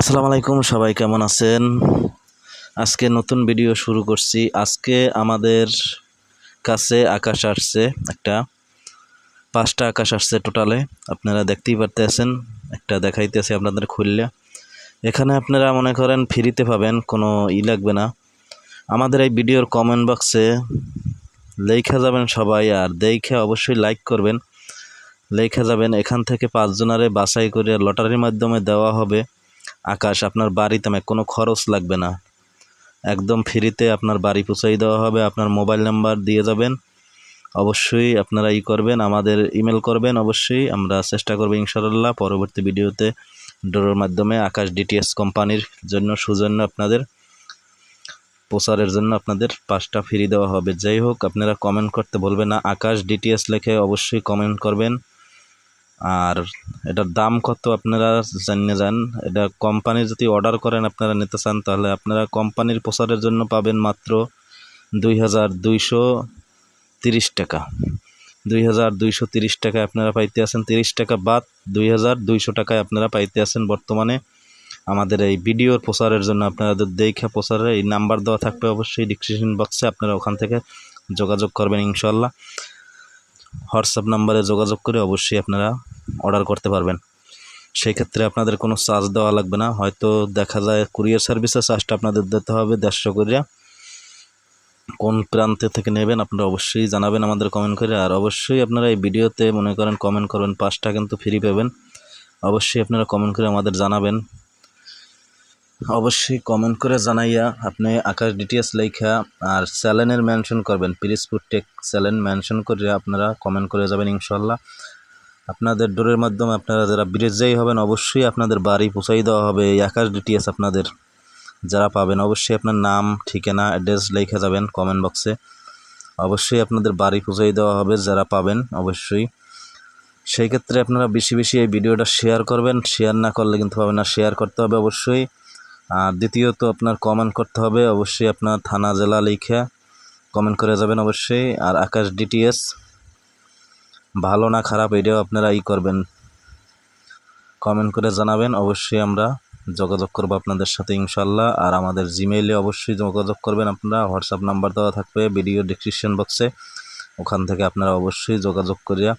আসসালামু আলাইকুম, সবাই কেমন আছেন? আজকে নতুন ভিডিও শুরু করছি। আজকে আমাদের কাছে আকাশ আসছে, একটা পাঁচটা আকাশ আসছে টোটালে আপনারা দেখতেই পারতেছেন, একটা দেখাইতেছি আপনাদের খুললে। এখানে আপনারা মনে করেন ফ্রিতে পাবেন, কোনো ই লাগবে না। আমাদের এই ভিডিওর কমেন্ট বক্সে লেখা যাবেন সবাই, আর দেখে অবশ্যই লাইক করবেন। লেখা যাবেন, এখান থেকে পাঁচজনারে বাছাই করে লটারির মাধ্যমে দেওয়া হবে। আকাশ, আপনার বাড়িতে আমার কোনো খরচ লাগবে না। একদম ফ্রিতে আপনার বাড়ি পৌঁছাই দেওয়া হবে, আপনার মোবাইল নাম্বার দিয়ে যাবেন। অবশ্যই আপনারা ই করবেন, আমাদের ইমেল করবেন, অবশ্যই আমরা চেষ্টা করব ইনশাআল্লাহ পরবর্তী ভিডিওতে ডোরের মাধ্যমে আকাশ ডিটিএস কোম্পানির জন্য সুজন্য আপনাদের, প্রচারের জন্য আপনাদের পাঁচটা ফ্রি দেওয়া হবে। যাই হোক, আপনারা কমেন্ট করতে বলবেন না। আকাশ ডিটিএস লেখে অবশ্যই কমেন্ট করবেন। আর এটার দাম কত আপনারা জানিয়ে যান। এটা কোম্পানি যদি অর্ডার করেন, আপনারা নিতে চান, তাহলে আপনারা কোম্পানির প্রচারের জন্য পাবেন মাত্র দুই হাজার দুইশো তিরিশ টাকা। দুই হাজার দুইশো তিরিশ টাকায় আপনারা পাইতে আছেন তিরিশ টাকা বাদ, দুই হাজার দুইশো টাকায় আপনারা পাইতে আছেন বর্তমানে। আমাদের এই ভিডিওর প্রচারের জন্য আপনাদের দেখা প্রচারে এই নাম্বার দেওয়া থাকবে অবশ্যই ডিসক্রিপশন বক্সে আপনারা ওখান থেকে যোগাযোগ করবেন ইনশাল্লাহ হোয়াটসঅ্যাপ নাম্বারে যোগাযোগ করে অবশ্যই আপনারা অর্ডার করতে পারবেন। সেই ক্ষেত্রে আপনাদের কোনো চার্জ দেওয়া লাগবে না। হয়তো দেখা যায় কুরিয়ার সার্ভিসের চার্জটা আপনাদের দিতে হবে দেড়শো করিয়া। কোন প্রান্তে থেকে নেবেন আপনারা অবশ্যই জানাবেন আমাদের কমেন্ট করে। আর অবশ্যই আপনারা এই ভিডিওতে মনে করেন কমেন্ট করবেন। পাঁচটা কিন্তু ফ্রি পাবেন। অবশ্যই আপনারা কমেন্ট করে আমাদের জানাবেন। অবশ্যই কমেন্ট করে জানাইয়া আপনি আকাশ ডিটিএস লেখা আর স্যালেনের মেনশন করবেন। পিরিসপুর টেক স্যালেন মেনশন করে আপনারা কমেন্ট করে যাবেন ইনশাল্লাহ আপনাদের ডোরের মাধ্যমে আপনারা যারা ব্রিজেই হবেন, অবশ্যই আপনাদের বাড়ি পৌঁছাই দেওয়া হবে। এই আকাশ ডিটিএস আপনাদের যারা পাবেন, অবশ্যই আপনার নাম, ঠিকানা অ্যাড্রেস লেখা যাবেন কমেন্ট বক্সে অবশ্যই আপনাদের বাড়ি পৌঁছাই দেওয়া হবে, যারা পাবেন, অবশ্যই। সেই ক্ষেত্রে আপনারা বেশি বেশি এই ভিডিওটা শেয়ার করবেন। শেয়ার না করলে কিন্তু পাবেন না। শেয়ার করতে হবে অবশ্যই। আর দ্বিতীয়ত আপনার কমেন্ট করতে হবে, অবশ্যই আপনার থানা, জেলা লিখে কমেন্ট করে যাবেন অবশ্যই। আর আকাশ ডিটিএস ভালো না খারাপ এটাও আপনারা ই করবেন। কমেন্ট করে জানাবেন, অবশ্যই আমরা যোগাযোগ করব আপনাদের সাথে ইনশাল্লাহ আর আমাদের জিমেইলে অবশ্যই যোগাযোগ করবেন আপনারা হোয়াটসঅ্যাপ নাম্বার দেওয়া থাকবে ভিডিও ডিসক্রিপশন বক্সে ওখান থেকে আপনারা অবশ্যই যোগাযোগ করিয়া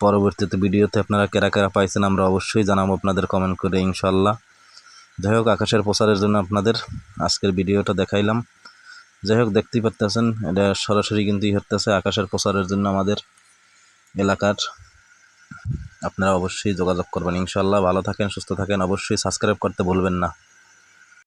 পরবর্তীতে ভিডিওতে আপনারা কেরা কেরা পাইছেন আমরা অবশ্যই জানাব আপনাদের কমেন্ট করে ইনশাল্লাহ যাই হোক, আকাশের প্রচারের জন্য আপনাদের আজকের ভিডিওটা দেখাইলাম। যাই হোক, দেখতেই পারতেছেন, এটা সরাসরি কিন্তু হতেছে আকাশের প্রচারের জন্য আমাদের এলাকার। আপনারা অবশ্যই যোগাযোগ করবেন। ইনশাল্লাহ ভালো থাকেন, সুস্থ থাকেন, অবশ্যই সাবস্ক্রাইব করতে ভুলবেন না।